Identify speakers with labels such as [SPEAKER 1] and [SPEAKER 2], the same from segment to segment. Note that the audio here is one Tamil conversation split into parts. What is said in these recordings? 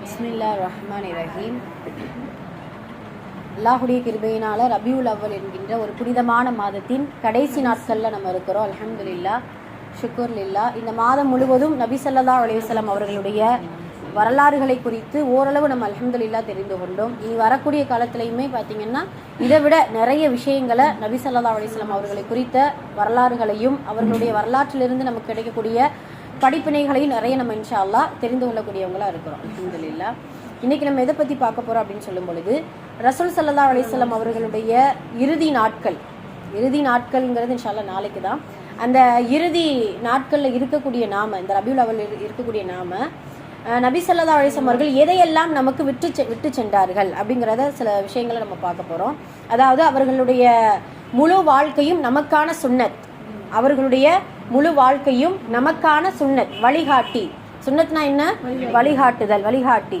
[SPEAKER 1] பிஸ்மில்லா ரஹ்மான் ரஹீம் அல்லாஹுடைய கிருபையினால ரபியுல் அவ்வல் என்கின்ற ஒரு புனிதமான மாதத்தின் கடைசி நாட்களில் நம்ம இருக்கிறோம். அல்ஹம்துலில்லா ஷுக்குர் லில்லா இந்த மாதம் முழுவதும் நபி சல்லா அலைஹி அவர்களுடைய வரலாறுகளை குறித்து ஓரளவு நம்ம அல்ஹம்துலில்லா தெரிந்து கொண்டோம். இனி வரக்கூடிய காலத்திலையுமே பார்த்தீங்கன்னா இதை விட நிறைய விஷயங்களை நபி சல்லா அலிஸ்லாம் அவர்களை குறித்த வரலாறுகளையும் அவர்களுடைய வரலாற்றிலிருந்து நமக்கு கிடைக்கக்கூடிய படிப்பினைகளையும் நிறைய நம்ம இன்ஷால்லா தெரிந்து கொள்ளக்கூடியவங்களா இருக்கிறோம். அலமதுல்லா இன்னைக்கு நம்ம எதை பற்றி பார்க்க போகிறோம் அப்படின்னு சொல்லும் பொழுது ரசூல் சல்லா அலிஸ்லாம் அவர்களுடைய இறுதி நாட்கள் இறுதி நாட்கள்ங்கிறது இன்ஷால்லா நாளைக்கு தான். அந்த இறுதி நாட்களில் இருக்கக்கூடிய நாம இந்த ரபியுல் அவல் இருக்கக்கூடிய நாம நபி சல்லா அலிஸ்லாம் அவர்கள் எதையெல்லாம் நமக்கு விட்டு செ- விட்டு சென்றார்கள் அப்படிங்கிறத சில விஷயங்களை நம்ம பார்க்க போகிறோம் அதாவது அவர்களுடைய முழு வாழ்க்கையும் நமக்கான சுண்ணத் அவர்களுடைய முழு வாழ்க்கையும் நமக்கான சுன்னத் வழிகாட்டி. சுன்னத்னா என்ன? வழிகாட்டுதல் வழிகாட்டி.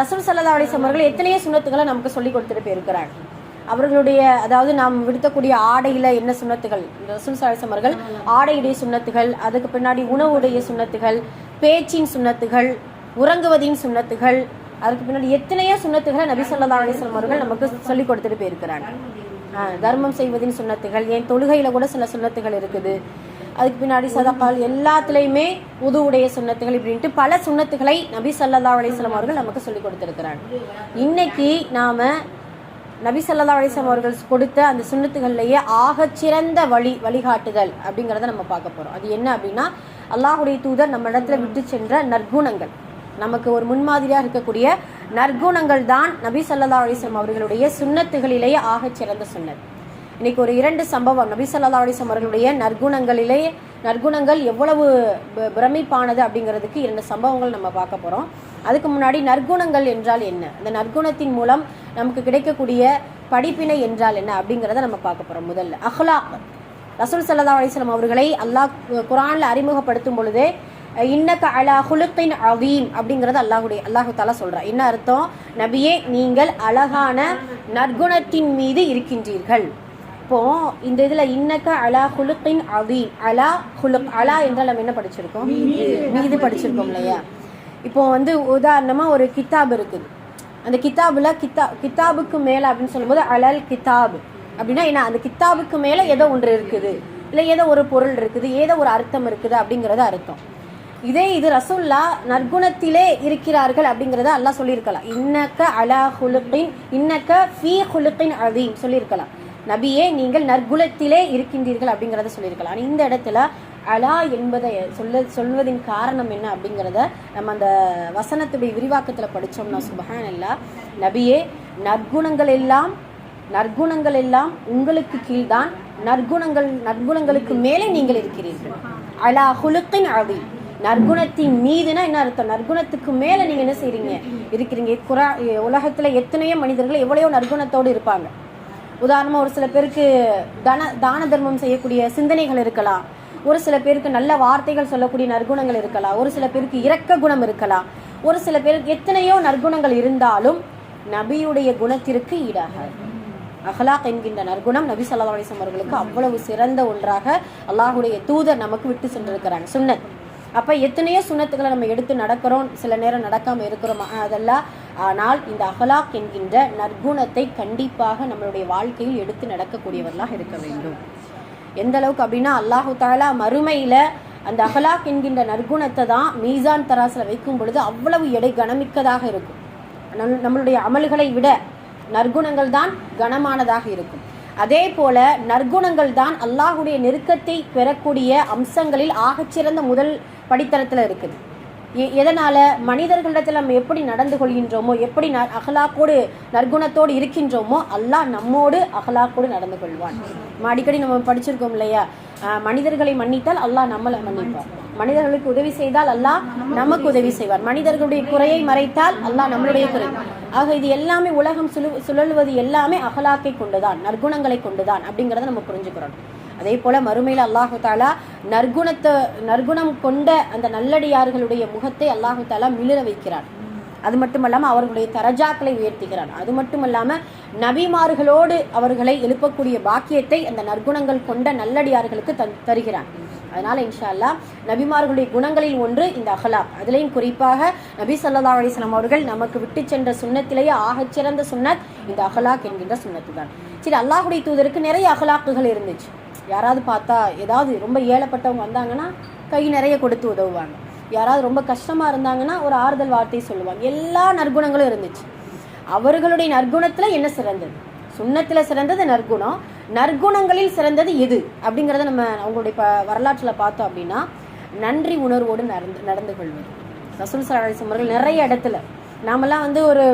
[SPEAKER 1] ரசூல் சல்லா அலிஸ்லாம் அவர்கள் எத்தனையோ சுண்ணத்துக்களை நமக்கு சொல்லி கொடுத்துட்டு போயிருக்கிறார். அவர்களுடைய அதாவது நாம் விடுத்தக்கூடிய ஆடையில என்ன சுண்ணத்துகள்? ரசூல் சல்லாஹம் அவர்கள் ஆடையுடைய சுண்ணத்துகள் அதுக்கு பின்னாடி உணவுடைய சுண்ணத்துகள் பேச்சின் சுண்ணத்துகள் உறங்குவதின் சுண்ணத்துகள் அதுக்கு பின்னாடி எத்தனையோ சுண்ணத்துகளை நபி சொல்லா அலிஸ்லாம் அவர்கள் நமக்கு சொல்லி கொடுத்துட்டு போயிருக்கிறாங்க தர்மம் செய்வதின் சுண்ணத்துகள். என் தொழுகையில கூட சில சுண்ணத்துகள் இருக்குது. அதுக்கு பின்னாடி சதக்கால் எல்லாத்துலேயுமே உடைய சுண்ணத்துகள் இப்படின்ட்டு பல சுண்ணத்துகளை நபி சல்லா அலிஸ்லாம் அவர்கள் நமக்கு சொல்லி கொடுத்துருக்கிறாங்க இன்னைக்கு நாம நபி சல்லா அலிஸ்லாம் அவர்கள் கொடுத்த அந்த சுண்ணத்துகள்லேயே ஆகச்சிறந்த வழி வழிகாட்டுதல் அப்படிங்கிறத நம்ம பார்க்க போறோம். அது என்ன அப்படின்னா அல்லாஹுடைய தூதர் நம்ம இடத்துல விட்டு சென்ற நற்குணங்கள். நமக்கு ஒரு முன்மாதிரியாக இருக்கக்கூடிய நற்குணங்கள் தான் நபி சல்லா அலிஸ்லாம் அவர்களுடைய சுண்ணத்துகளிலேயே ஆகச் சிறந்த சுன்னத் இன்னைக்கு ஒரு இரண்டு சம்பவம். நபி சல்லா அலிஸ்லாம் அவர்களுடைய நற்குணங்களிலே நற்குணங்கள் எவ்வளவு ப- பிரமிப்பானது அப்படிங்கிறதுக்கு இரண்டு சம்பவங்கள் நம்ம பார்க்க போகிறோம் அதுக்கு முன்னாடி நற்குணங்கள் என்றால் என்ன? அந்த நற்குணத்தின் மூலம் நமக்கு கிடைக்கக்கூடிய படிப்பினை என்றால் என்ன அப்படிங்கிறத நம்ம பார்க்க போகிறோம் முதல்ல. அஹ்லாக். ரசூல் சல்லா அலிஸ்லாம் அவர்களை அல்லாஹ் குரானில் அறிமுகப்படுத்தும் பொழுதே இன்னக்க அலா ஹுலுக்கின் அவீம் அப்படிங்கிறது அல்லாஹுடைய அல்லாஹு தாலா சொல்றா. என்ன அர்த்தம்? நபியே நீங்கள் அழகான நற்குணத்தின் மீது இருக்கின்றீர்கள். இப்போ இந்த இதுல இன்னக்க அலா ஹுலுக்கின் அவீம் அலா ஹுலுக் அலா என்றால் நம்ம என்ன படிச்சிருக்கோம்? மீது. படிச்சிருக்கோம் இல்லையா? இப்போ வந்து உதாரணமா ஒரு கித்தாப் இருக்குது. அந்த கித்தாபுல கித்தா கித்தாபுக்கு மேல அப்படின்னு சொல்லும்போது அலல் கிதாப் அப்படின்னா என்ன? அந்த கித்தாபுக்கு மேல ஏதோ ஒன்று இருக்குது. இல்ல ஏதோ ஒரு பொருள் இருக்குது ஏதோ ஒரு அர்த்தம் இருக்குது அப்படிங்கறது அர்த்தம். இதே இது ரசுல்லா நற்குணத்திலே இருக்கிறார்கள் அப்படிங்கிறத அல்லாஹ் சொல்லியிருக்கலாம். இன்னக்க அலா ஹுலுக்கின் இன்னக்க ஃபீ ஹுலுக்கின் அதீம் சொல்லியிருக்கலாம். நபியே நீங்கள் நற்குணத்திலே இருக்கின்றீர்கள் அப்படிங்கிறத சொல்லியிருக்கலாம். இந்த இடத்துல அலா என்பதை சொல்ல சொல்வதின் காரணம் என்ன அப்படிங்கிறத நம்ம அந்த வசனத்துடைய விரிவாக்கத்தில் படித்தோம்னா சுபஹான் அல்லா நபியே நற்குணங்கள் எல்லாம் நற்குணங்கள் எல்லாம் உங்களுக்கு கீழ்தான். நற்குணங்கள் நற்குணங்களுக்கு மேலே நீங்கள் இருக்கிறீர்கள். அலா ஹுலுக்கின் அதீம் நற்குணத்தின் மீதுனா என்ன அர்த்தம்? நற்குணத்துக்கு மேல நீங்க என்ன செய்றீங்க? இருக்கிறீங்க. குரா உலகத்துல எத்தனையோ மனிதர்கள் எவ்வளவோ நற்குணத்தோடு இருப்பாங்க. உதாரணமா ஒரு சில பேருக்கு தன தான தர்மம் செய்யக்கூடிய சிந்தனைகள் இருக்கலாம். ஒரு சில பேருக்கு நல்ல வார்த்தைகள் சொல்லக்கூடிய நற்குணங்கள் இருக்கலாம். ஒரு சில பேருக்கு இரக்க குணம் இருக்கலாம். ஒரு சில பேருக்கு எத்தனையோ நற்குணங்கள் இருந்தாலும் நபியுடைய குணத்திற்கு ஈடாக. அஹ்லாக் என்கின்ற நற்குணம் நபி ஸல்லல்லாஹு அலைஹி அவர்களுக்கு அவ்வளவு சிறந்த ஒன்றாக அல்லாஹுடைய தூதர் நமக்கு விட்டு சென்றிருக்கிறாங்க சுன்னத். அப்போ எத்தனையோ சுண்ணத்துக்களை நம்ம எடுத்து நடக்கிறோம். சில நேரம் நடக்காமல் இருக்கிறோம்? அதெல்லாம் ஆனால் இந்த அகலாக் என்கின்ற நற்குணத்தை கண்டிப்பாக நம்மளுடைய வாழ்க்கையில் எடுத்து நடக்கக்கூடியவர்களாக இருக்க வேண்டும். எந்த அளவுக்கு அப்படின்னா அல்லாஹு தாலா மறுமையில் அந்த அகலாக் என்கின்ற நற்குணத்தை தான் மீசான் தராசில் வைக்கும் பொழுது அவ்வளவு எடை கனமிக்கதாக இருக்கும். நம்- நம்மளுடைய அமல்களை விட நற்குணங்கள் தான் கனமானதாக இருக்கும். அதே போல நற்குணங்கள் தான் அல்லாஹுடைய நெருக்கத்தை பெறக்கூடிய அம்சங்களில் ஆகச்சிறந்த முதல் படித்தளத்தில் இருக்குது. எ- எதனால மனிதர்களிடத்தில் நம்ம எப்படி நடந்து கொள்கின்றோமோ எப்படி ந- அகலாக்கோடு நற்குணத்தோடு இருக்கின்றோமோ அல்லாஹ் நம்மோடு அகலாக்கோடு நடந்து கொள்வான். அடிக்கடி நம்ம படிச்சிருக்கோம் இல்லையா? மனிதர்களை மன்னித்தால் அல்லாஹ் நம்மளை மன்னிப்பார் மனிதர்களுக்கு உதவி செய்தால் அல்லாஹ் நமக்கு உதவி செய்வார். மனிதர்களுடைய குறையை மறைத்தால் அல்லாஹ் நம்மளுடைய குறை. ஆக இது எல்லாமே உலகம் சுழு சுழலுவது எல்லாமே அகலாக்கை கொண்டுதான் நற்குணங்களை கொண்டுதான் அப்படிங்கறத நம்ம புரிஞ்சுக்கிறோம். அதே போல மறுமையில் அல்லாஹு தாலா நற்குணத்தை நற்குணம் கொண்ட அந்த நல்லடியார்களுடைய முகத்தை அல்லாஹு தாலா மிளிர வைக்கிறார். அது மட்டுமல்லாம அவர்களுடைய தரஜாக்களை உயர்த்துகிறார். அது மட்டுமல்லாம நபிமார்களோடு அவர்களை எழுப்பக்கூடிய பாக்கியத்தை அந்த நற்குணங்கள் கொண்ட நல்லடியார்களுக்கு தருகிறான் அதனால இன்ஷா அல்லா நபிமார்களுடைய குணங்களில் ஒன்று இந்த அகலா அதுலேயும் குறிப்பாக நபி சல்லா அலிஸ்லாம் அவர்கள் நமக்கு விட்டு சென்ற சுண்ணத்திலேயே ஆகச்சிறந்த சுண்ணத் இந்த அகலாக் என்கின்ற சுண்ணத்து தான் சரி அல்லாஹுடைய தூதருக்கு நிறைய அகலாக்குகள் இருந்துச்சு. யாராவது பார்த்தா ஏதாவது ரொம்ப ஏழப்பட்டவங்க வந்தாங்கன்னா கை நிறைய கொடுத்து உதவுவாங்க. யாராவது ரொம்ப கஷ்டமாக இருந்தாங்கன்னா ஒரு ஆறுதல் வார்த்தை சொல்லுவாங்க. எல்லா நற்குணங்களும் இருந்துச்சு. அவர்களுடைய நற்குணத்தில் என்ன சிறந்தது? சுண்ணத்தில் சிறந்தது நற்குணம். நற்குணங்களில் சிறந்தது எது? அப்படிங்கிறத நம்ம அவங்களுடைய ப வரலாற்றில் பார்த்தோம் அப்படின்னா நன்றி உணர்வோடு நடந்து நடந்து கொள்வது. ரசூல் சலாஹம் அவர்கள் நிறைய இடத்துல நாமெல்லாம் வந்து ஒரு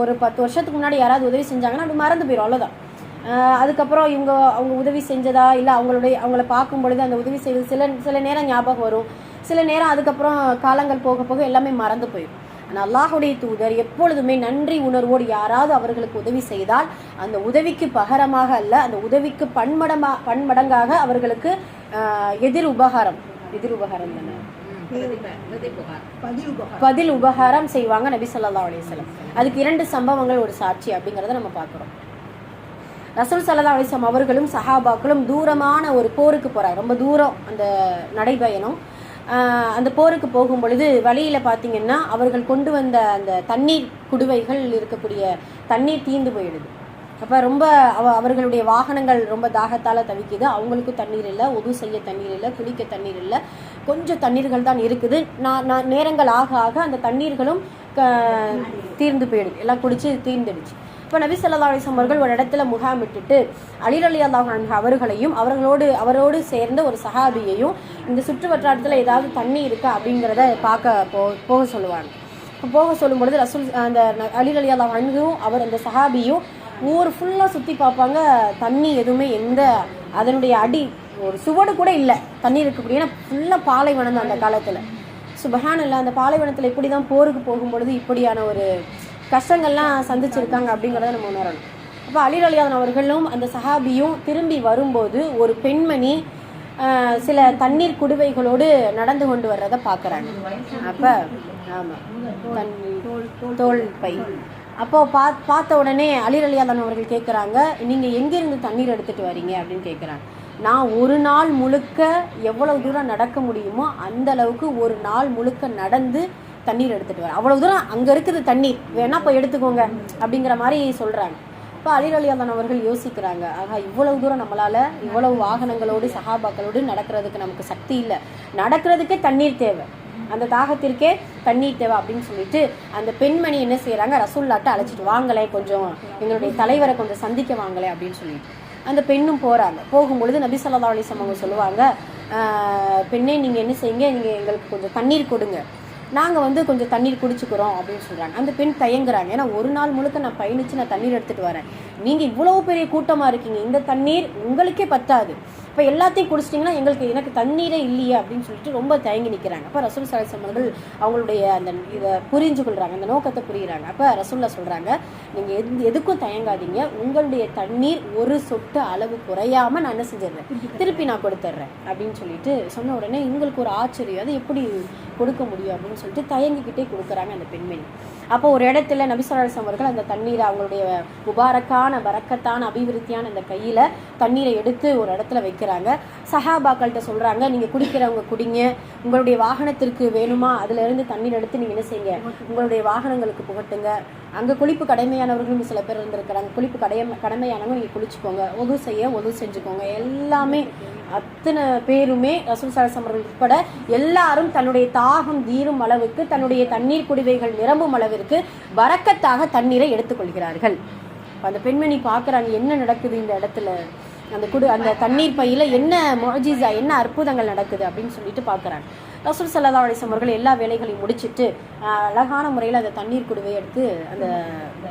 [SPEAKER 1] ஒரு பத்து வருஷத்துக்கு முன்னாடி யாராவது உதவி செஞ்சாங்கன்னா அப்படி மறந்து போயிடும் அவ்வளோதான் அதுக்கப்புறம் இவங்க அவங்க உதவி செஞ்சதா இல்லை அவங்களுடைய அவங்கள பார்க்கும் பொழுது அந்த உதவி செய்வது சில சில நேரம் ஞாபகம் வரும். சில நேரம் அதுக்கப்புறம் காலங்கள் போக போக எல்லாமே மறந்து போயிடும் ஆனால் அல்லாஹுடைய தூதர் எப்பொழுதுமே நன்றி உணர்வோடு யாராவது அவர்களுக்கு உதவி செய்தால் அந்த உதவிக்கு பகரமாக அல்ல அந்த உதவிக்கு பன்மடமா பன்மடங்காக அவர்களுக்கு ஆஹ், எதிர் உபகாரம். எதிர் உபகாரம் தானே? பதில் உபகாரம் செய்வாங்க நபி சொல்லா அலைஹி அதுக்கு இரண்டு சம்பவங்கள் ஒரு சாட்சி அப்படிங்கிறத நம்ம பார்க்குறோம். ரசூல் சல்லா அலிஸ்லாம் அவர்களும் சஹாபாக்களும் தூரமான ஒரு போருக்கு போகிறாங்க ரொம்ப தூரம் அந்த நடைபயணம். அந்த போருக்கு போகும் பொழுது வழியில் பார்த்தீங்கன்னா அவர்கள் கொண்டு வந்த அந்த தண்ணீர் குடுவைகள் இருக்கக்கூடிய தண்ணீர் தீந்து போயிடுது. அப்போ ரொம்ப அவ அவர்களுடைய வாகனங்கள் ரொம்ப தாகத்தால் தவிக்குது. அவங்களுக்கும் தண்ணீர் இல்லை உது செய்ய தண்ணீர் இல்லை குளிக்க தண்ணீர் இல்லை. கொஞ்சம் தண்ணீர்கள் தான் இருக்குது. நான் நான் நேரங்கள் ஆக ஆக அந்த தண்ணீர்களும் க- தீர்ந்து போயிடுது. எல்லாம் குடித்து தீர்ந்துடுச்சு. இப்போ நபி ஸல்லல்லாஹு அவர்கள் ஒரு இடத்துல முகாமிட்டுட்டு அலிர் அலி அல்லாஹ் அவர்களையும் அவர்களோடு அவரோடு சேர்ந்த ஒரு சஹாபியையும் இந்த சுற்று வட்டாரத்தில் ஏதாவது தண்ணி இருக்கா அப்படிங்கிறத பார்க்க போ போக சொல்லுவாங்க. போக சொல்லும் பொழுது ரசூல் அந்த ந- அலி அலி அல்லாஹ் அவர் அந்த சஹாபியும் ஊர் ஃபுல்லாக சுற்றி பார்ப்பாங்க. தண்ணி எதுவுமே எந்த அதனுடைய அடி ஒரு சுவடு கூட இல்லை. தண்ணி இருக்கக்கூடிய ஏன்னா ஃபுல்லாக பாலைவனம் தான் அந்த காலத்தில். சுபஹான் இல்லை அந்த பாலைவனத்தில் இப்படி தான் போருக்கு போகும்பொழுது இப்படியான ஒரு கஷ்டங்கள்லாம் சந்திச்சிருக்காங்க அப்படிங்கிறத நம்ம உணரணும். அப்போ அலிர் அலியாதன் அவர்களும் அந்த சஹாபியும் திரும்பி வரும்போது ஒரு பெண்மணி சில தண்ணீர் குடுவைகளோடு நடந்து கொண்டு வர்றதை பார்க்குறாங்க. அப்போ ஆமாம் தோல் பை. அப்போ பா பார்த்த உடனே அலிர் அலியாதன் அவர்கள் கேட்குறாங்க நீங்கள் எங்கேருந்து தண்ணீர் எடுத்துகிட்டு வரீங்க? அப்படின்னு கேட்குறாங்க நான் ஒரு நாள் முழுக்க எவ்வளவு தூரம் நடக்க முடியுமோ அந்த அளவுக்கு ஒரு நாள் முழுக்க நடந்து தண்ணீர் எடுத்துட்டு வரேன் அவ்வளவு தூரம் அங்கே இருக்குது தண்ணீர். வேணா போய் எடுத்துக்கோங்க அப்படிங்கிற மாதிரி சொல்கிறாங்க இப்போ அலிர் அலியாதன் அவர்கள் யோசிக்கிறாங்க ஆகா இவ்வளவு தூரம் நம்மளால இவ்வளவு வாகனங்களோடு சகாபாக்களோடு நடக்கிறதுக்கு நமக்கு சக்தி இல்லை. நடக்கிறதுக்கே தண்ணீர் தேவை. அந்த தாகத்திற்கே தண்ணீர் தேவை அப்படின்னு சொல்லிட்டு அந்த பெண்மணி என்ன செய்கிறாங்க ரசூல்லாட்ட அழைச்சிட்டு வாங்களே கொஞ்சம். எங்களுடைய தலைவரை கொஞ்சம் சந்திக்க வாங்களே அப்படின்னு சொல்லிட்டு. அந்த பெண்ணும் போறாங்க. போகும்பொழுது நபி சொல்லா அலிசம் அவங்க சொல்லுவாங்க பெண்ணே நீங்க என்ன செய்யுங்க? நீங்க எங்களுக்கு கொஞ்சம் தண்ணீர் கொடுங்க. நாங்கள் வந்து கொஞ்சம் தண்ணீர் குடிச்சுக்கிறோம் அப்படின்னு சொல்கிறாங்க அந்த பெண் தயங்குறாங்க. ஏன்னா ஒரு நாள் முழுக்க நான் பயணித்து நான் தண்ணீர் எடுத்துகிட்டு வரேன். நீங்கள் இவ்வளோ பெரிய கூட்டமாக இருக்கீங்க. இந்த தண்ணீர் உங்களுக்கே பத்தாது. இப்போ எல்லாத்தையும் குடிச்சிட்டிங்கன்னா எங்களுக்கு எனக்கு தண்ணீரே இல்லையே அப்படின்னு சொல்லிட்டு ரொம்ப தயங்கி நிற்கிறாங்க அப்போ ரசூல் சலாசம் அவர்கள் அவங்களுடைய அந்த இதை புரிஞ்சு கொள்கிறாங்க அந்த நோக்கத்தை புரிகிறாங்க அப்போ ரசூல்லா சொல்கிறாங்க நீங்கள் எது எதுக்கும் தயங்காதீங்க. உங்களுடைய தண்ணீர் ஒரு சொட்டு அளவு குறையாமல் நான் என்ன செஞ்சிடுறேன்? திருப்பி நான் கொடுத்துட்றேன். அப்படின்னு சொல்லிட்டு சொன்ன உடனே எங்களுக்கு ஒரு ஆச்சரியம். அது எப்படி கொடுக்க முடியும்? அப்படின்னு சொல்லிட்டு தயங்கிக்கிட்டே கொடுக்குறாங்க அந்த பெண்மணி. அப்போ ஒரு இடத்துல நபிசராசம் அவர்கள் அந்த தண்ணீரை அவங்களுடைய முபாரக்கான வரக்கத்தான அபிவிருத்தியான அந்த கையில் தண்ணீரை எடுத்து ஒரு இடத்துல குடிக்கிறாங்க. சஹாபாக்கள்கிட்ட சொல்றாங்க நீங்க குடிக்கிறவங்க குடிங்க. உங்களுடைய வாகனத்திற்கு வேணுமா? அதுல இருந்து தண்ணீர் எடுத்து நீங்க என்ன செய்யுங்க? உங்களுடைய வாகனங்களுக்கு புகட்டுங்க. அங்க குளிப்பு கடமையானவர்களும் சில பேர் இருந்திருக்கிறாங்க. குளிப்பு கடைய கடமையானவங்க நீங்க குளிச்சுக்கோங்க. ஒது செய்ய ஒது செஞ்சுக்கோங்க. எல்லாமே அத்தனை பேருமே ரசூல் சலாசம் உட்பட எல்லாரும் தன்னுடைய தாகம் தீரும் அளவுக்கு தன்னுடைய தண்ணீர் குடிவைகள் நிரம்பும் அளவிற்கு வரக்கத்தாக தண்ணீரை எடுத்துக்கொள்கிறார்கள். அந்த பெண்மணி பார்க்குறாங்க என்ன நடக்குது இந்த இடத்துல? அந்த குடு அந்த தண்ணீர் பையில் என்ன மொஜிசா என்ன அற்புதங்கள் நடக்குது அப்படின்னு சொல்லிட்டு பார்க்குறாங்க. ரசூல் சல்லா அலிஸ்லாம் அவர்கள் எல்லா வேலைகளையும் முடிச்சிட்டு அழகான முறையில் அந்த தண்ணீர் குடுவையை எடுத்து அந்த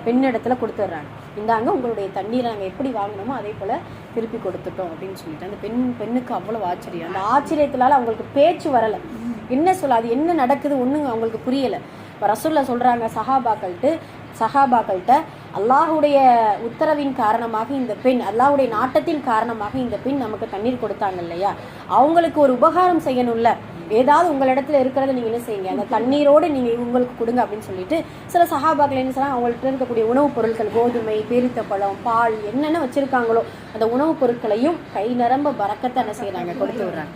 [SPEAKER 1] பெண்ணிடத்துல கொடுத்துட்றாங்க. இந்தாங்க உங்களுடைய தண்ணீரை நாங்கள் எப்படி வாங்கினோமோ அதே போல் திருப்பி கொடுத்துட்டோம் அப்படின்னு சொல்லிட்டு. அந்த பெண் பெண்ணுக்கு அவ்வளோ ஆச்சரியம். அந்த ஆச்சரியத்தினால அவங்களுக்கு பேச்சு வரலை. என்ன சொல்ல அது என்ன நடக்குது ஒன்றுங்க அவங்களுக்கு புரியலை. இப்போ ரசூலில் சொல்கிறாங்க சஹாபாக்கள்ட்டு சஹாபாக்கள்கிட்ட அல்லாஹுடைய உத்தரவின் காரணமாக இந்த பெண் அல்லாஹுடைய நாட்டத்தின் காரணமாக இந்த பெண் நமக்கு தண்ணீர் கொடுத்தாங்க இல்லையா? அவங்களுக்கு ஒரு உபகாரம் செய்யணும்ல. ஏதாவது உங்களிடத்துல இருக்கிறத நீங்க என்ன செய்யுங்க? அந்த தண்ணீரோடு நீங்க உங்களுக்கு கொடுங்க அப்படின்னு சொல்லிட்டு சில சகாபாக்கள் என்ன சொன்னால் அவங்கள்ட்ட இருக்கக்கூடிய உணவுப் பொருட்கள் கோதுமை பேரித்தப்பழம் பால் என்னென்ன வச்சிருக்காங்களோ அந்த உணவுப் பொருட்களையும் கை நிரம்ப பறக்கத்தை என்ன செய்யறாங்க கொடுத்து விடுறாங்க.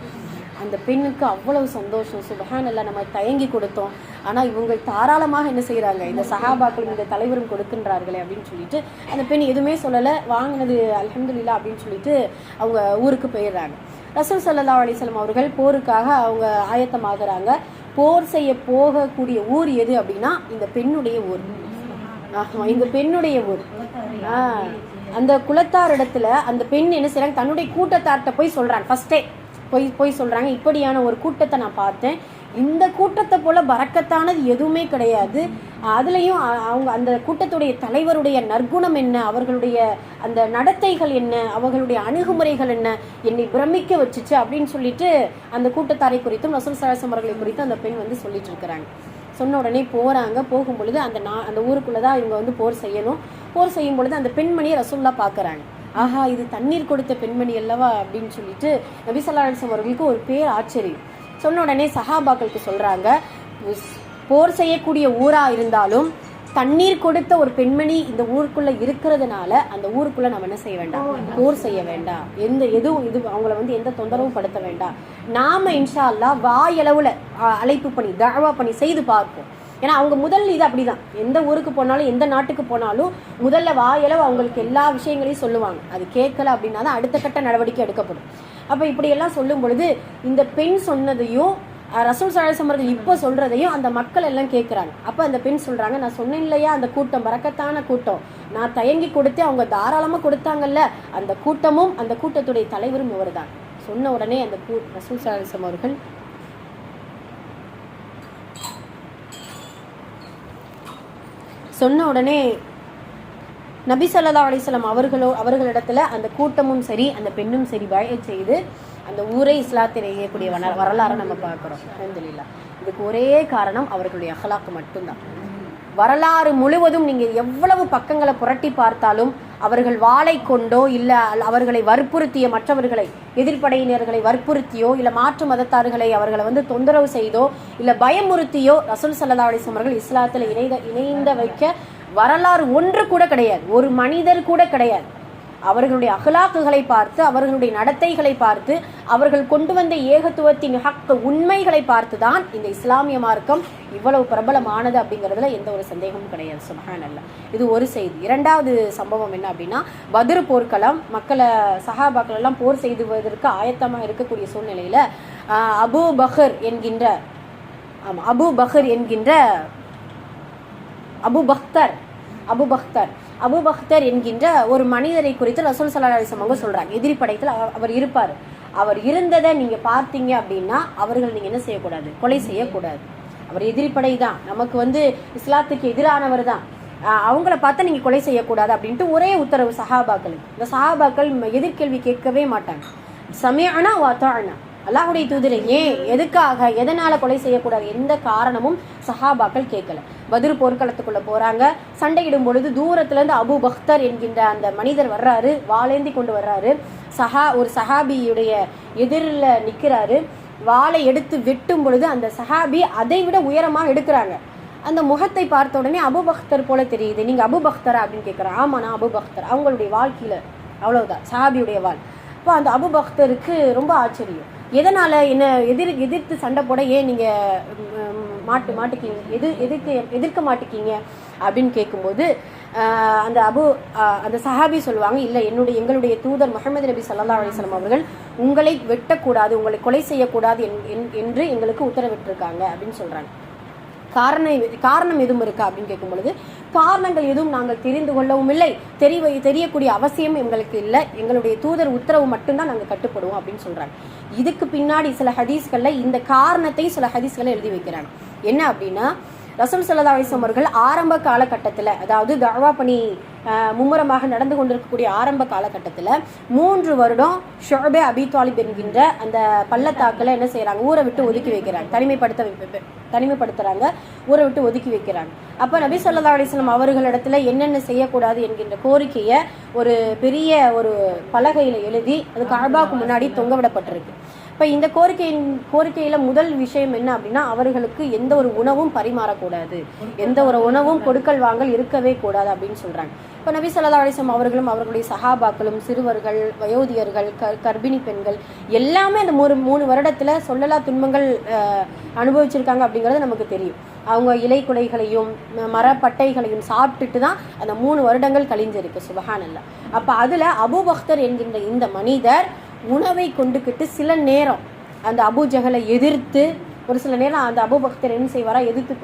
[SPEAKER 1] அந்த பெண்ணுக்கு அவ்வளவு சந்தோஷம். சுபஹான் எல்லாம் நம்ம தயங்கி கொடுத்தோம். ஆனால் இவங்க தாராளமாக என்ன செய்கிறாங்க இந்த சஹாபாக்களும் இந்த தலைவரும் கொடுக்கின்றார்களே அப்படின்னு சொல்லிட்டு அந்த பெண் எதுவுமே சொல்லலை. வாங்கினது அலமதுல்லா அப்படின்னு சொல்லிட்டு அவங்க ஊருக்கு போயிடுறாங்க. ரசூல் சல்லா அலிஸ்லாம் அவர்கள் போருக்காக அவங்க ஆயத்தமாகறாங்க. போர் செய்ய போகக்கூடிய ஊர் எது அப்படின்னா இந்த பெண்ணுடைய ஊர். ஆமாம் இந்த பெண்ணுடைய ஊர். ஆ, அந்த குலத்தார் இடத்துல அந்த பெண் என்ன செய்கிறாங்க தன்னுடைய கூட்டத்தார்கிட்ட போய் சொல்கிறாங்க ஃபஸ்ட்டே போய் போய் சொல்கிறாங்க இப்படியான ஒரு கூட்டத்தை நான் பார்த்தேன். இந்த கூட்டத்தை போல் பறக்கத்தானது எதுவுமே கிடையாது. அதுலேயும் அவங்க அந்த கூட்டத்துடைய தலைவருடைய நற்குணம் என்ன? அவர்களுடைய அந்த நடத்தைகள் என்ன? அவர்களுடைய அணுகுமுறைகள் என்ன? என்னை பிரமிக்க வச்சுச்சு அப்படின்னு சொல்லிட்டு அந்த கூட்டத்தாரை குறித்தும் ரசூல் சலாசம் அவர்களை குறித்தும் அந்த பெண் வந்து சொல்லிட்டு இருக்கிறாங்க. சொன்ன உடனே போகிறாங்க போகும் பொழுது அந்த நா அந்த ஊருக்குள்ளே தான் இவங்க வந்து போர் செய்யணும். போர் செய்யும் பொழுது அந்த பெண்மணியை ரசூல்லா பார்க்குறாங்க. ஆஹா இது தண்ணீர் கொடுத்த பெண்மணி அல்லவா அப்படின்னு சொல்லிட்டு நபிசல்லாசம் அவர்களுக்கு ஒரு பேர் ஆச்சரியம். சொன்ன உடனே சஹாபாக்களுக்கு சொல்றாங்க போர் செய்யக்கூடிய ஊரா இருந்தாலும் தண்ணீர் கொடுத்த ஒரு பெண்மணி இந்த ஊருக்குள்ள இருக்கிறதுனால அந்த ஊருக்குள்ள நம்ம என்ன செய்ய வேண்டாம்? போர் செய்ய வேண்டாம். எந்த எதுவும் இது அவங்கள வந்து எந்த தொந்தரவும் படுத்த வேண்டாம். நாம இன்ஷா அல்லாஹ் வாயளவுல அழைப்பு பண்ணி தஅவா பண்ணி செய்து பார்ப்போம். ஏன்னா அவங்க முதல் இது அப்படிதான். எந்த ஊருக்கு போனாலும் எந்த நாட்டுக்கு போனாலும் முதல்ல வாயளவு அவங்களுக்கு எல்லா விஷயங்களையும் சொல்லுவாங்க. அது கேட்கல அப்படின்னா தான் அடுத்த கட்ட நடவடிக்கை எடுக்கப்படும். அப்போ இப்படியெல்லாம் சொல்லும் பொழுது இந்த பெண் சொன்னதையும் ரசூல் சாரசம் அவர்கள் இப்போ சொல்றதையும் அந்த மக்கள் எல்லாம் கேட்குறாங்க. அப்போ அந்த பெண் சொல்றாங்க நான் சொன்னேன் இல்லையா? அந்த கூட்டம் மறக்கத்தான கூட்டம். நான் தயங்கி கொடுத்து அவங்க தாராளமாக கொடுத்தாங்கல்ல. அந்த கூட்டமும் அந்த கூட்டத்துடைய தலைவரும் இவர்தான். சொன்ன உடனே அந்த கூ ரசூல் சாரசம் அவர்கள் சொன்ன உடனே நபி ஸல்லல்லாஹு அலைஹி அவர்களோ அவர்களிடத்துல அந்த கூட்டமும் சரி அந்த பெண்ணும் சரி பயச் செய்து அந்த ஊரை இஸ்லாத்தில் இயக்கக்கூடிய வன- வரலாறை நம்ம பார்க்குறோம். அலமதுல்லா இதுக்கு ஒரே காரணம் அவர்களுடைய அகலாக்கு மட்டும்தான். வரலாறு முழுவதும் நீங்கள் எவ்வளவு பக்கங்களை புரட்டி பார்த்தாலும் அவர்கள் வாளை கொண்டோ இல்லை அவர்களை வற்புறுத்திய மற்றவர்களை எதிர்ப்படையினர்களை வற்புறுத்தியோ இல்லை மாற்று மதத்தார்களை அவர்களை வந்து தொந்தரவு செய்தோ இல்லை பயமுறுத்தியோ ரசூல் சல்லா அலிஸ்லாம் அவர்கள் இணைந்த இணைந்த வைக்க வரலாறு ஒன்று கூட கிடையாது. ஒரு மனிதர் கூட கிடையாது. அவர்களுடைய அகலாக்குகளை பார்த்து அவர்களுடைய நடத்தைகளை பார்த்து அவர்கள் கொண்டு வந்த ஏகத்துவத்தின் ஹக்கு உண்மைகளை பார்த்து தான் இந்த இஸ்லாமிய மார்க்கம் இவ்வளவு பிரபலமானது அப்படிங்கிறதுல எந்த ஒரு சந்தேகமும் கிடையாது. சுபஹான் அல்ல இது ஒரு செய்தி. இரண்டாவது சம்பவம் என்ன அப்படின்னா பத்ர் போர்க்களம் மக்களை சஹாபாக்கள் எல்லாம் போர் செய்துவதற்கு ஆயத்தமாக இருக்கக்கூடிய சூழ்நிலையில அபு அபூ பஹர் என்கின்ற ஆமாம் அபு பஹர் என்கின்ற அபு பக்தர் அபு பக்தர். அபு பக்தர் என்கின்ற ஒரு மனிதரை குறித்து ரசூல் சல்லா அவங்க சொல்றாங்க. எதிரி படையத்தில் அவர் இருப்பார். அவர் இருந்ததை நீங்க பார்த்தீங்க அப்படின்னா அவர்கள் நீங்க என்ன செய்யக்கூடாது? கொலை செய்யக்கூடாது. அவர் எதிரிப்படை தான். நமக்கு வந்து இஸ்லாத்துக்கு எதிரானவர் தான். அவங்கள பார்த்தா நீங்க கொலை செய்யக்கூடாது அப்படின்ட்டு ஒரே உத்தரவு சஹாபாக்களுக்கு. இந்த சஹாபாக்கள் எதிர்கேள்வி கேட்கவே மாட்டாங்க. சமயானா வாத்தானா அல்லாஹுடைய தூதரை ஏன் எதுக்காக எதனால கொலை செய்யக்கூடாது? எந்த காரணமும் சஹாபாக்கள் கேட்கல. பதில் போர்க்களத்துக்குள்ள போறாங்க. சண்டையிடும் பொழுது தூரத்துல இருந்து அபு பக்தர் என்கின்ற அந்த மனிதர் வர்றாரு. வாளேந்தி கொண்டு வர்றாரு. சஹா ஒரு சஹாபியுடைய எதிரில் நிற்கிறாரு வாளை எடுத்து வெட்டும் பொழுது அந்த சஹாபி அதை விட உயரமாக எடுக்கிறாங்க. அந்த முகத்தை பார்த்த உடனே அபுபக்தர் போல தெரியுது. நீங்க அபுபக்தரா அப்படின்னு கேட்குறேன் ஆமா நான் அபுபக்தர் அவங்களுடைய வாழ்க்கையில அவ்வளவுதான். சஹாபியுடைய வாழ். அப்போ அந்த அபுபக்தருக்கு ரொம்ப ஆச்சரியம். எதனால் என்ன எதிர் எதிர்த்து சண்டை போட ஏன் நீங்கள் மாட்டு மாட்டுக்கீங்க? எது எதிர்க்க எதிர்க்க மாட்டுக்கீங்க? அப்படின்னு கேட்கும்போது அந்த அபு அந்த சஹாபி சொல்லுவாங்க இல்லை என்னுடைய எங்களுடைய தூதர் முகமது நபி சல்லா அலிஸ்லாம் அவர்கள் உங்களை வெட்டக்கூடாது உங்களை கொலை செய்யக்கூடாது என்- என்று எங்களுக்கு உத்தரவிட்டிருக்காங்க அப்படின்னு சொல்கிறாங்க காரணம் காரணம் எதுவும் இருக்கா அப்படின்னு கேட்கும் பொழுது காரணங்கள் எதுவும் நாங்கள் தெரிந்து கொள்ளவும் இல்லை. தெரிய தெரியக்கூடிய அவசியம் எங்களுக்கு இல்லை. எங்களுடைய தூதர் உத்தரவு மட்டும்தான் நாங்கள் கட்டுப்படுவோம் அப்படின்னு சொல்கிறாங்க இதுக்கு பின்னாடி சில ஹதீஸ்களில் இந்த காரணத்தை சில ஹதீஸ்களை எழுதி வைக்கிறாங்க. என்ன அப்படின்னா ரசூல் சல்லா அலிஸ்லாம் அவர்கள் ஆரம்ப காலகட்டத்தில் அதாவது தாவா பணி மும்முரமாக நடந்து கொண்டிருக்கக்கூடிய ஆரம்ப காலகட்டத்தில் மூன்று வருடம் ஷொபே அபி தாலிப் என்கின்ற அந்த பள்ளத்தாக்கில் என்ன செய்கிறாங்க ஊரை விட்டு ஒதுக்கி வைக்கிறாங்க. தனிமைப்படுத்த தனிமைப்படுத்துகிறாங்க ஊரை விட்டு ஒதுக்கி வைக்கிறாங்க. அப்போ நபி சொல்லா அலிஸ்லாம் அவர்களிடத்துல என்னென்ன செய்யக்கூடாது என்கின்ற கோரிக்கையை ஒரு பெரிய ஒரு பலகையில் எழுதி அது கஅபாக்கு முன்னாடி தொங்க விடப்பட்டிருக்கு. இப்போ இந்த கோரிக்கையின் கோரிக்கையில் முதல் விஷயம் என்ன அப்படின்னா அவர்களுக்கு எந்த ஒரு உணவும் பரிமாறக்கூடாது. எந்த ஒரு உணவும் கொடுக்கல் வாங்கல் இருக்கவே கூடாது அப்படின்னு சொல்கிறாங்க இப்போ நபி சொல்லா அலிஸ்லாம் அவர்களும் அவர்களுடைய சஹாபாக்களும் சிறுவர்கள் வயோதிகர்கள் க கர்ப்பிணி பெண்கள் எல்லாமே அந்த மூணு மூணு வருடத்தில் சொல்லலா துன்பங்கள் அனுபவிச்சிருக்காங்க அப்படிங்கிறது நமக்கு தெரியும். அவங்க இலை குலைகளையும் மரப்பட்டைகளையும் சாப்பிட்டுட்டு தான் அந்த மூணு வருடங்கள் கழிஞ்சிருக்கு சுபஹானல்லா. அப்போ அதில் அபூபக்தர் என்கின்ற இந்த மனிதர் உணவை கொண்டுக்கிட்டு சில நேரம் அந்த அபூஜகலை எதிர்த்து ஒரு சில நேரம் அந்த அபுபக்தர் என்ன செய்வாரா? எதிர்த்து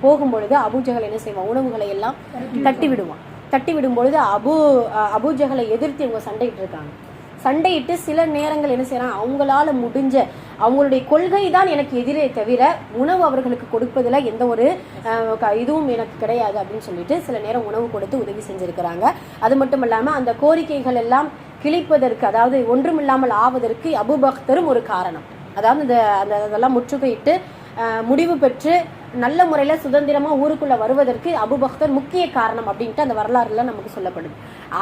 [SPEAKER 1] போகும்பொழுது அபூஜகல் என்ன செய்வான்? உணவுகளை எல்லாம் தட்டி விடுவான். தட்டி விடும் பொழுது அபு அஹ், அபூஜகலை எதிர்த்து இவங்க சண்டையிட்டு இருக்காங்க. சண்டையிட்டு சில நேரங்கள் என்ன செய்யறாங்க அவங்களால முடிஞ்ச அவங்களுடைய கொள்கை தான் எனக்கு எதிரே தவிர உணவு அவர்களுக்கு கொடுப்பதில் எந்த ஒரு க- இதுவும் எனக்கு கிடையாது அப்படின்னு சொல்லிட்டு சில நேரம் உணவு கொடுத்து உதவி செஞ்சிருக்கிறாங்க. அது மட்டும் இல்லாமல் அந்த கோரிக்கைகள் எல்லாம் கிழிப்பதற்கு அதாவது ஒன்றுமில்லாமல் ஆவதற்கு அபுபக்தரும் ஒரு காரணம். அதாவது இந்த அந்த அதெல்லாம் முற்றுகையிட்டு முடிவு பெற்று நல்ல முறையில் சுதந்திரமாக ஊருக்குள்ளே வருவதற்கு அபுபக்தர் முக்கிய காரணம் அப்படின்ட்டு அந்த வரலாறுல நமக்கு சொல்லப்படுது.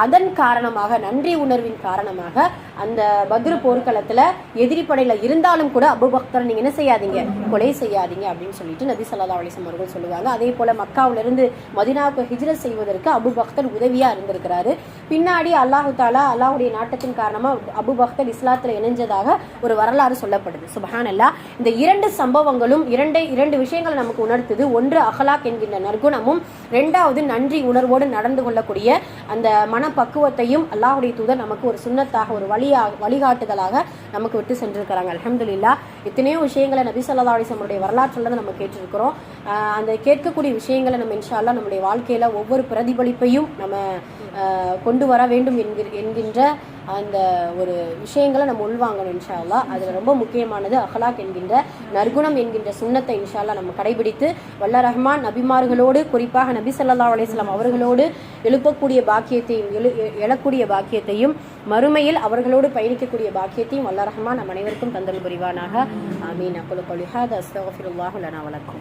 [SPEAKER 1] அதன் காரணமாக நன்றி உணர்வின் காரணமாக அந்த பத்ரு போர்க்களத்தில் எதிரிப்படையில் இருந்தாலும் கூட அபுபக்தர் நீங்கள் என்ன செய்யாதீங்க? கொலை செய்யாதீங்க அப்படின்னு சொல்லிட்டு நபி சல்லா அலிசம் அவர்கள் சொல்லுவாங்க. அதே போல் மக்காவிலிருந்து மதினாவுக்கு ஹிஜ்ரத் செய்வதற்கு அபுபக்தர் உதவியாக இருந்திருக்கிறாரு. பின்னாடி அல்லாஹு தாலா அல்லாஹுடைய நாட்டத்தின் காரணமாக அபுபக்தர் இஸ்லாத்தில் இணைஞ்சதாக ஒரு வரலாறு சொல்லப்படுது. சுபஹான் அல்லா இந்த இரண்டு சம்பவங்களும் இரண்டே இரண்டு விஷயங்களை நமக்கு உணர்த்துது. ஒன்று அகலாக் என்கின்ற நற்குணமும் ரெண்டாவது நன்றி உணர்வோடு நடந்து கொள்ளக்கூடிய அந்த மனப்பக்குவத்தையும் அல்லாஹுடைய தூதர் நமக்கு ஒரு சுண்ணத்தாக ஒரு வழியாக வழிகாட்டுதலாக நமக்கு விட்டு சென்றிருக்கிறாங்க. அலமதுல்லா எத்தனையோ விஷயங்களை நபி சொல்லா அலிசம்முடைய வரலாற்றில் நம்ம கேட்டிருக்கிறோம். அந்த கேட்கக்கூடிய விஷயங்களை நம்ம இன்ஷால்லா நம்முடைய வாழ்க்கையில் ஒவ்வொரு பிரதிபலிப்பையும் நம்ம கொண்டு வர வேண்டும் என்கிற என்கின்ற அந்த ஒரு விஷயங்களை நம்ம உள்வாங்கணும் இன்ஷால்லா அதில் ரொம்ப முக்கியமானது அஹ்லாக் என்கின்ற நற்குணம் என்கின்ற சுண்ணத்தை இன்ஷால்லா நம்ம கடைபிடித்து வல்ல ரஹ்மான் நபிமார்களோடு குறிப்பாக நபி சல்லா அலிஸ்லாம் அவர்களோடு எழுப்பக்கூடிய பாக்கியத்தையும் எழு எ- எழக்கூடிய பாக்கியத்தையும் மறுமையில் அவர்களோடு பயணிக்கக்கூடிய பாக்கியத்தையும் வல்ல ரஹ்மான் நம் அனைவருக்கும் தந்தல் புரிவானாக. ஆமீன். அக்குலு கொலிஹாத் அஸ்தகஃபிருல்லாஹு லனா
[SPEAKER 2] வணக்கம்.